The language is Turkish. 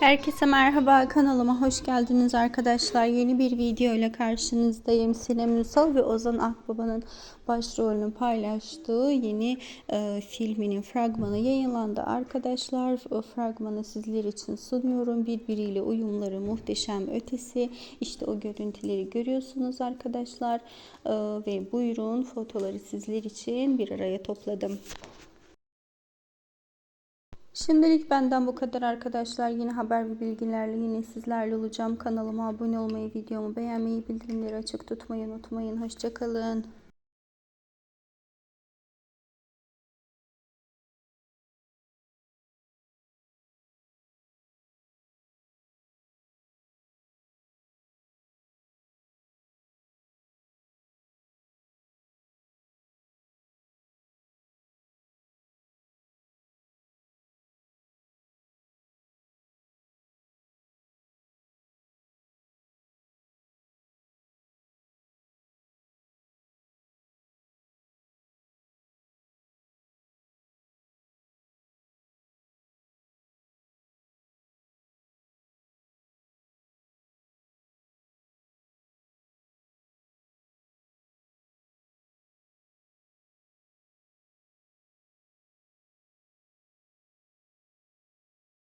Herkese merhaba kanalıma hoş geldiniz arkadaşlar. Yeni bir video ile karşınızdayım. Sinem Ünsal ve Ozan Akbaba'nın başrolünü paylaştığı yeni e, filminin fragmanı yayınlandı arkadaşlar. O fragmanı sizler için sunuyorum. Birbiriyle uyumları muhteşem ötesi. İşte o görüntüleri görüyorsunuz arkadaşlar. E, ve buyurun fotoları sizler için bir araya topladım. Şimdilik benden bu kadar arkadaşlar. Yine haber ve bilgilerle yine sizlerle olacağım. Kanalıma abone olmayı, videomu beğenmeyi, bildirimleri açık tutmayı unutmayın. Hoşçakalın.